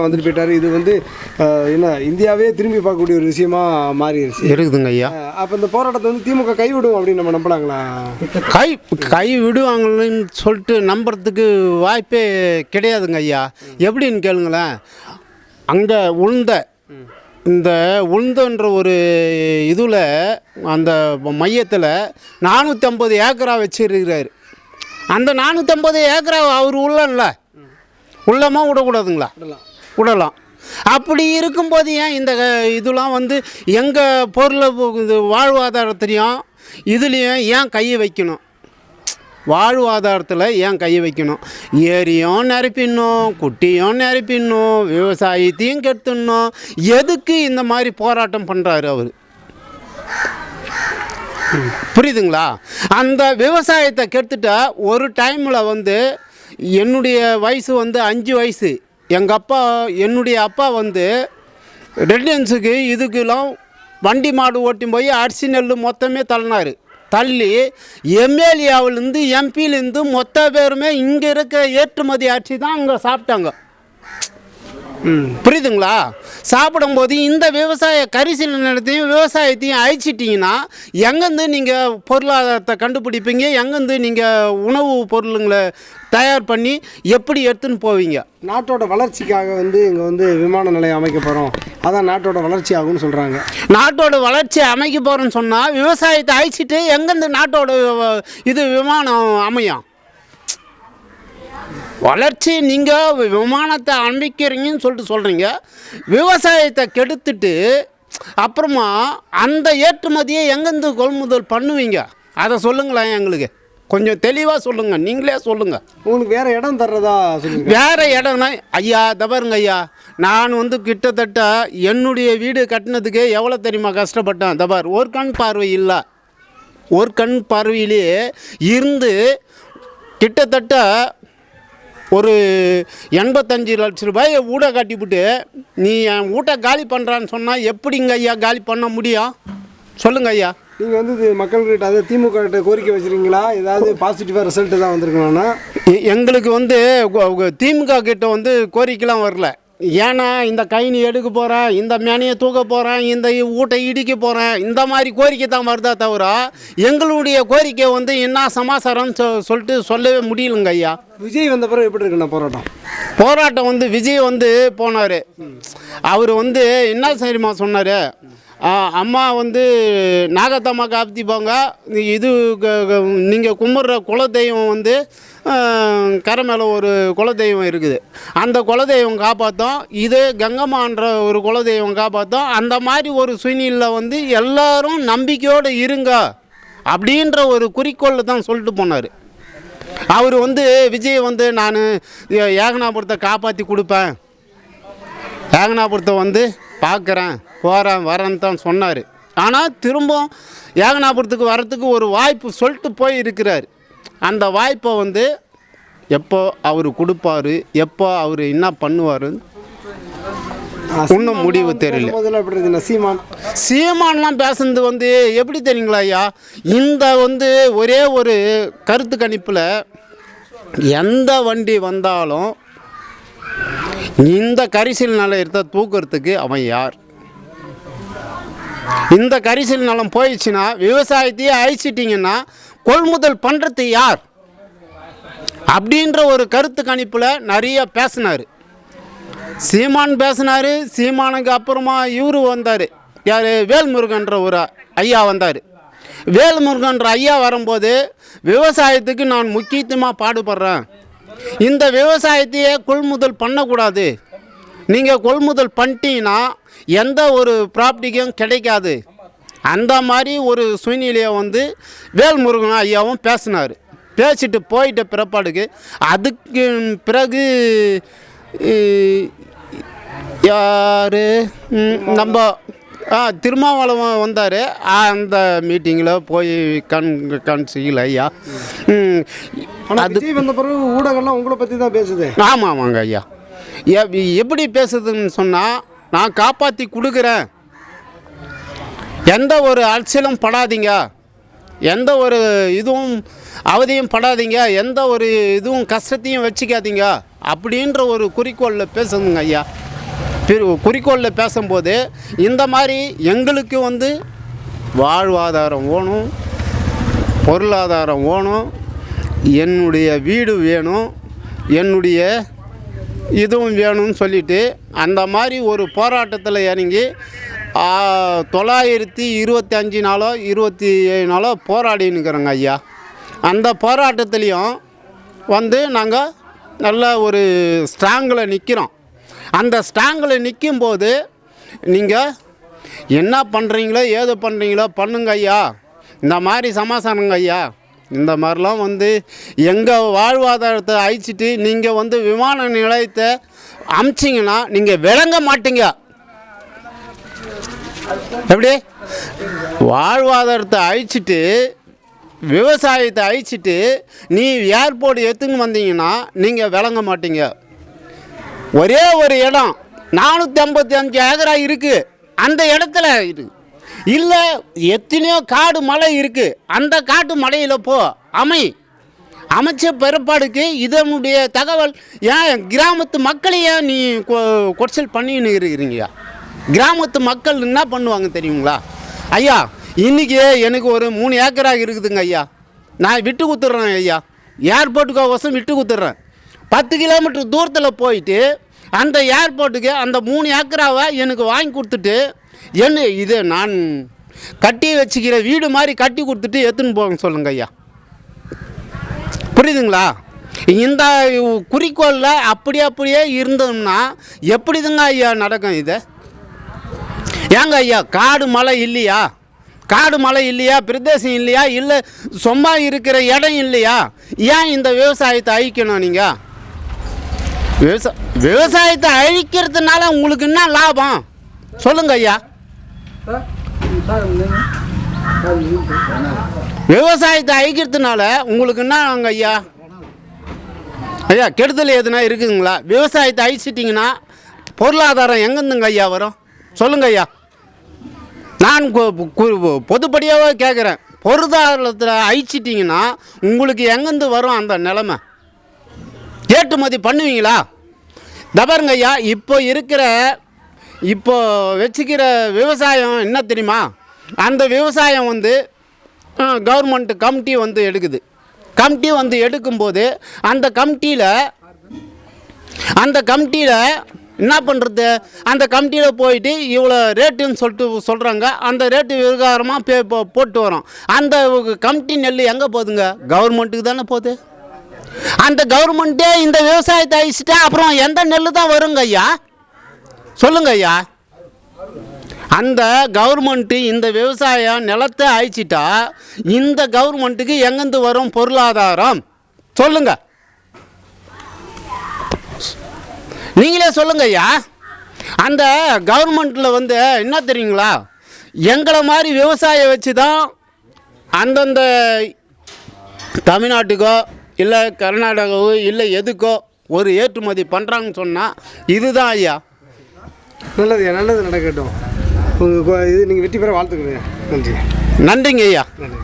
வந்துட்டு போயிட்டாரு. இது வந்து என்ன இந்தியாவே திரும்பி பார்க்கக்கூடிய ஒரு விஷயமா மாறிடுச்சு இருக்குதுங்க ஐயா. அப்ப இந்த போராட்டத்தை வந்து திமுக கைவிடும் அப்படின்னு நம்ம நம்பலாங்களா கை கை விடுவாங்கன்னு சொல்லிட்டு நம்புறதுக்கு வாய்ப்பே கிடையாதுங்க ஐயா. எப்படின்னு கேளுங்களேன். அங்கே உளுந்த இந்த உளுந்தன்ற ஒரு இதில் அந்த மையத்தில் நானூற்றம்பது ஏக்கரா வச்சிருக்கிறாரு. அந்த நானூற்றம்பது ஏக்கரா அவர் உள்ளல உள்ளமா விடக்கூடாதுங்களா? விடலாம். அப்படி இருக்கும்போது ஏன் இந்த இதெல்லாம் வந்து எங்கள் பொருளை இது வாழ்வாதாரத்துலேயும் இதுலேயும் ஏன் கையை வைக்கணும்? வாழ்வாதாரத்தில் ஏன் கை வைக்கணும்? ஏரியும் நிரப்பிடணும் குட்டியும் நிரப்பிடணும் விவசாயத்தையும் கெடுத்துடணும். எதுக்கு இந்த மாதிரி போராட்டம் பண்ணுறாரு அவர்? புரியுதுங்களா? அந்த விவசாயத்தை கெடுத்துட்டா ஒரு டைமில் வந்து என்னுடைய வயசு வந்து அஞ்சு வயசு. எங்கள் அப்பா என்னுடைய அப்பா வந்து ரெசிடென்ஸுக்கு இதுக்கெல்லாம் வண்டி மாடு ஓட்டி போய் அரிசி நெல் மொத்தமே தள்ளினார். தள்ளி எம்எல்ஏவிலேருந்து எம்பிலேருந்து மொத்த பேருமே இங்கே இருக்க ஏற்றுமதி அரிசி தான் அங்கே சாப்பிட்டாங்க. புரியுதுங்களா? சாப்பிடும்போது இந்த விவசாய கரிசல் நிலத்தையும் விவசாயத்தையும் அழிச்சிட்டிங்கன்னா எங்கேருந்து நீங்கள் பொருளாதாரத்தை கண்டுபிடிப்பீங்க? எங்கேருந்து நீங்கள் உணவு பொருளுங்களை தயார் பண்ணி எப்படி எடுத்துன்னு போவீங்க? நாட்டோட வளர்ச்சிக்காக வந்து இங்கே வந்து விமான நிலையம் அமைக்க போகிறோம் அதான் நாட்டோட வளர்ச்சி ஆகும்னு சொல்கிறாங்க நாட்டோட வளர்ச்சி அமைக்க போகிறோன்னு சொன்னால் விவசாயத்தை அழிச்சிட்டு எங்கேருந்து நாட்டோட இது விமானம் அமையும்? வளர்ச்சி நீங்கள் விமானத்தை அமைக்கிறீங்கன்னு சொல்லிட்டு சொல்கிறீங்க விவசாயத்தை கெடுத்துட்டு அப்புறமா அந்த ஏற்றுமதியை எங்கேருந்து கொள்முதல் பண்ணுவீங்க? அதை சொல்லுங்களேன் எங்களுக்கு. கொஞ்சம் தெளிவாக சொல்லுங்கள் நீங்களே சொல்லுங்கள் உங்களுக்கு வேற இடம் தர்றதா வேற இடம்னா ஐயா தவறுங்க ஐயா. நான் வந்து கிட்டத்தட்ட என்னுடைய வீடு கட்டினதுக்கு எவ்வளோ தெரியுமா கஷ்டப்பட்டேன்? தபார் ஒரு கண் பார்வை இல்லை. ஒரு கண் பார்வையிலே இருந்து கிட்டத்தட்ட ஒரு எண்பத்தஞ்சு லட்ச ரூபாயை வீடை கட்டிவிட்டு நீ என் வீட்டை காலி பண்ணுறான்னு சொன்னால் எப்படிங்க ஐயா காலி பண்ண முடியும்? சொல்லுங்க ஐயா. நீங்கள் வந்து இது மக்கள்கிட்ட அதாவது திமுக கிட்ட கோரிக்கை வச்சுருக்கீங்களா? ஏதாவது பாசிட்டிவாக ரிசல்ட் தான் வந்திருக்கணும்னா? எங்களுக்கு வந்து திமுக கிட்ட வந்து கோரிக்கைலாம் வரல. ஏன்னா இந்த கைனி எடுக்க போகிறேன் இந்த மேனையை தூக்க போகிறேன் இந்த வீட்டை இடிக்க போகிறேன் இந்த மாதிரி கோரிக்கை தான் வருதா தவிர எங்களுடைய கோரிக்கை வந்து என்ன சமாசாரம்னு சொ சொல்லிட்டு சொல்லவே முடியலங்க ஐயா. விஜய் வந்த பிறகு எப்படி இருக்குண்ணா போராட்டம்? போராட்டம் வந்து விஜய் வந்து போனார். அவர் வந்து என்ன சரிம்மா சொன்னார்? அம்மா வந்து நாகத்தம்மா காப்பத்தி இது நீங்கள் கும்பிட்ற குலதெய்வம் வந்து கரை மேலே ஒரு குலதெய்வம் இருக்குது. அந்த குலதெய்வம் காப்பாற்றும் இது கங்கம்மான்ற ஒரு குலதெய்வம் காப்பாற்றும் அந்த மாதிரி ஒரு சூழ்நிலையில் வந்து எல்லாரும் நம்பிக்கையோடு இருங்க அப்படின்ற ஒரு குறிக்கோளில் தான் சொல்லிட்டு போனார். அவர் வந்து விஜய் வந்து நான் ஏகனாபுரத்தை காப்பாற்றி கொடுப்பேன். ஏகனாபுரத்தை வந்து பார்க்குறேன் போகிறேன் வரேன்னு தான் சொன்னார். ஆனால் திரும்ப ஏகனாபுரத்துக்கு வரத்துக்கு ஒரு வாய்ப்பு சொல்லிட்டு போய் இருக்கிறார் அந்த வாய்ப்பை வந்து எப்போ அவர் கொடுப்பாரு எப்போ அவர் என்ன பண்ணுவார்? இன்னும் முடிவு தெரியல. சீமான்? சீமான்லாம் பேசுனது வந்து எப்படி தெரியுங்களா ஐயா? இந்த வந்து ஒரே ஒரு கருத்து கணிப்பில் எந்த வண்டி வந்தாலும் இந்த கரிசல் நிலையத்தை தூக்குறதுக்கு அவன் யார்? இந்த கரிசல் நிலம் போயிடுச்சுன்னா விவசாயத்தையே அழிச்சிட்டிங்கன்னா கொள்முதல் பண்ணுறது யார்? அப்படின்ற ஒரு கருத்து கணிப்பில் நிறைய பேசினார். சீமான் பேசினார் சீமானுக்கு அப்புறமா இவர் வந்தார். யார்? வேல்முருகன்ற ஒரு ஐயா வந்தார். வேல்முருகன்ற ஐயா வரும்போது விவசாயத்துக்கு நான் முக்கியத்துவமாக பாடுபடுறேன். இந்த விவசாயத்தையே கொள்முதல் பண்ணக்கூடாது. நீங்கள் கொள்முதல் பண்ணிட்டீங்கன்னா எந்த ஒரு ப்ராப்பர்ட்டிக்கும் கிடைக்காது. அந்த மாதிரி ஒரு சூழ்நிலையை வந்து வேல்முருகன் ஐயாவும் பேசினார். பேசிட்டு போயிட்ட பிறப்பாடுக்கு அதுக்கு பிறகு யார்? நம்ம திருமாவளவன் வந்தார். அந்த மீட்டிங்கில் போய் கண் கண் செய்யல ஐயா. விஜய் வந்த பிறகு ஊடகம்லாம் உங்களை பற்றி தான் பேசுது. ஆமாம் ஆமாங்க ஐயா. எப்படி பேசுறதுன்னு சொன்னால் நான் காப்பாற்றி கொடுக்குறேன். எந்த ஒரு அலட்சியலும் படாதீங்க. எந்த ஒரு இதுவும் அவதியும் படாதீங்க. எந்த ஒரு இதுவும் கஷ்டத்தையும் வச்சுக்காதீங்க. அப்படின்ற ஒரு குறிக்கோளில் பேசுதுங்க ஐயா. குறிக்கோளில் பேசும்போது இந்த மாதிரி எங்களுக்கு வந்து வாழ்வாதாரம் வேணும் பொருளாதாரம் வேணும் என்னுடைய வீடு வேணும் என்னுடைய இதுவும் வேணும்னு சொல்லிட்டு அந்த மாதிரி ஒரு போராட்டத்தில் இறங்கி தொள்ளாயிரத்தி இருபத்தி அஞ்சு நாளோ இருபத்தி ஏழு நாளோ போராடினுக்கிறோங்க ஐயா. அந்த போராட்டத்துலேயும் வந்து நாங்கள் நல்ல ஒரு ஸ்ட்ராங்கில் நிற்கிறோம் அந்த ஸ்டாங்கில் நிற்கும் போது நீங்கள் என்ன பண்ணுறீங்களோ ஏது பண்ணுறீங்களோ பண்ணுங்க ஐயா. இந்த மாதிரி சமாசானங்க ஐயா. இந்த மாதிரிலாம் வந்து எங்கள் வாழ்வாதாரத்தை அழிச்சிட்டு நீங்கள் வந்து விமான நிலையத்தை அமிச்சிங்கன்னா நீங்கள் விளங்க மாட்டீங்க. எப்படி? வாழ்வாதாரத்தை அழிச்சிட்டு விவசாயத்தை அழிச்சிட்டு நீ ஏர்போர்ட் எடுத்துன்னு வந்தீங்கன்னா நீங்கள் விளங்க மாட்டீங்க. ஒரே ஒரு இடம். நானூற்றி ஐம்பத்தி அஞ்சு ஏக்கரா இருக்குது அந்த இடத்துல இது. இல்லை எத்தனையோ காடு மலை இருக்குது அந்த காட்டு மலையில் போ அமை. அமைச்ச பிறப்பாடுக்கு இதனுடைய தகவல் ஏன் கிராமத்து மக்களையே நீ கொ- பண்ணின்னு இருக்கிறீங்க? கிராமத்து மக்கள் என்ன பண்ணுவாங்க தெரியுங்களா? ஐயா இன்றைக்கி எனக்கு ஒரு மூணு ஏக்கராக இருக்குதுங்க ஐயா. நான் விட்டு கொடுத்துட்றேன் ஐயா. ஏர்போர்ட்டுக்கோசம் விட்டு கொடுத்துட்றேன். பத்து கிலோமீட்டர் தூரத்தில் போயிட்டு அந்த ஏர்போர்ட்டுக்கு அந்த மூணு ஏக்கராவை எனக்கு வாங்கி கொடுத்துட்டு என்ன இது நான் கட்டி வச்சுக்கிற வீடு மாதிரி கட்டி கொடுத்துட்டு எடுத்துன்னு போங்க சொல்லுங்க ஐயா. புரியுதுங்களா? இந்த குறிக்கோளில் அப்படி அப்படியே இருந்தோம்னா எப்படிதுங்க ஐயா நடக்கும் இது? ஏங்க ஐயா காடு மலை இல்லையா? காடு மலை இல்லையா? பிரதேசம் இல்லையா? இல்லை சும்மா இருக்கிற இடம் இல்லையா? ஏன் இந்த விவசாயத்தை அழிக்கணும் நீங்கள் விவசாய விவசாயத்தை அழிக்கிறதுனால உங்களுக்கு என்ன லாபம்? சொல்லுங்க ஐயா. விவசாயத்தை அழிக்கிறதுனால உங்களுக்கு என்ன ஐயா? ஐயா கெடுதல் எதுனா இருக்குதுங்களா? விவசாயத்தை அழிச்சிட்டிங்கன்னா பொருளாதாரம் எங்கேருந்துங்க ஐயா வரும்? சொல்லுங்க ஐயா. நான் கு- கு- பொதுப்படியாகவே கேட்குறேன் பொருளாதாரத்தில் அழிச்சிட்டிங்கன்னா உங்களுக்கு எங்கேருந்து வரும் அந்த நிலமை? ஏற்றுமதி பண்ணுவீங்களா? தபருங்க ஐயா இப்போ இருக்கிற இப்போ வச்சுக்கிற விவசாயம் என்ன தெரியுமா? அந்த விவசாயம் வந்து கவர்மெண்ட் கமிட்டி வந்து எடுக்குது. கமிட்டி வந்து எடுக்கும்போது அந்த கமிட்டியில் அந்த கமிட்டியில் என்ன பண்ணுறது அந்த கமிட்டியில் போயிட்டு இவ்வளோ ரேட்டுன்னு சொல்லிட்டு சொல்கிறாங்க அந்த ரேட்டு விவகாரமாக பே போ- போட்டு வரோம். அந்த கமிட்டி நெல் எங்கே போகுதுங்க? கவர்மெண்ட்டுக்கு தானே போகுது. அந்த கவர்மெண்ட்டே இந்த விவசாயத்தை அழிச்சிட்டா அப்புறம் எந்த நெல் தான் வருங்க ஐயா? சொல்லுங்க ஐயா. அந்த கவர்மெண்ட்டு இந்த விவசாய நிலத்தை அழிச்சிட்டா இந்த கவர்மெண்ட்டுக்கு எங்கேருந்து வரும் பொருளாதாரம்? சொல்லுங்க. நீங்களே சொல்லுங்க ஐயா. அந்த கவர்மெண்ட்டில் வந்து என்ன தெரியுங்களா? எங்களை மாதிரி விவசாயம் வச்சு தான் அந்தந்த தமிழ்நாட்டுக்கோ இல்லை கர்நாடகாவோ இல்லை எதுக்கோ ஒரு ஏற்றுமதி பண்ணுறாங்கன்னு சொன்னால் இதுதான் ஐயா. நல்லது நல்லது நடக்கட்டும். இது நீங்கள் வெற்றி பெற வாழ்த்துக்கிறேன் நன்றி. நன்றிங்க ஐயா. நன்றி.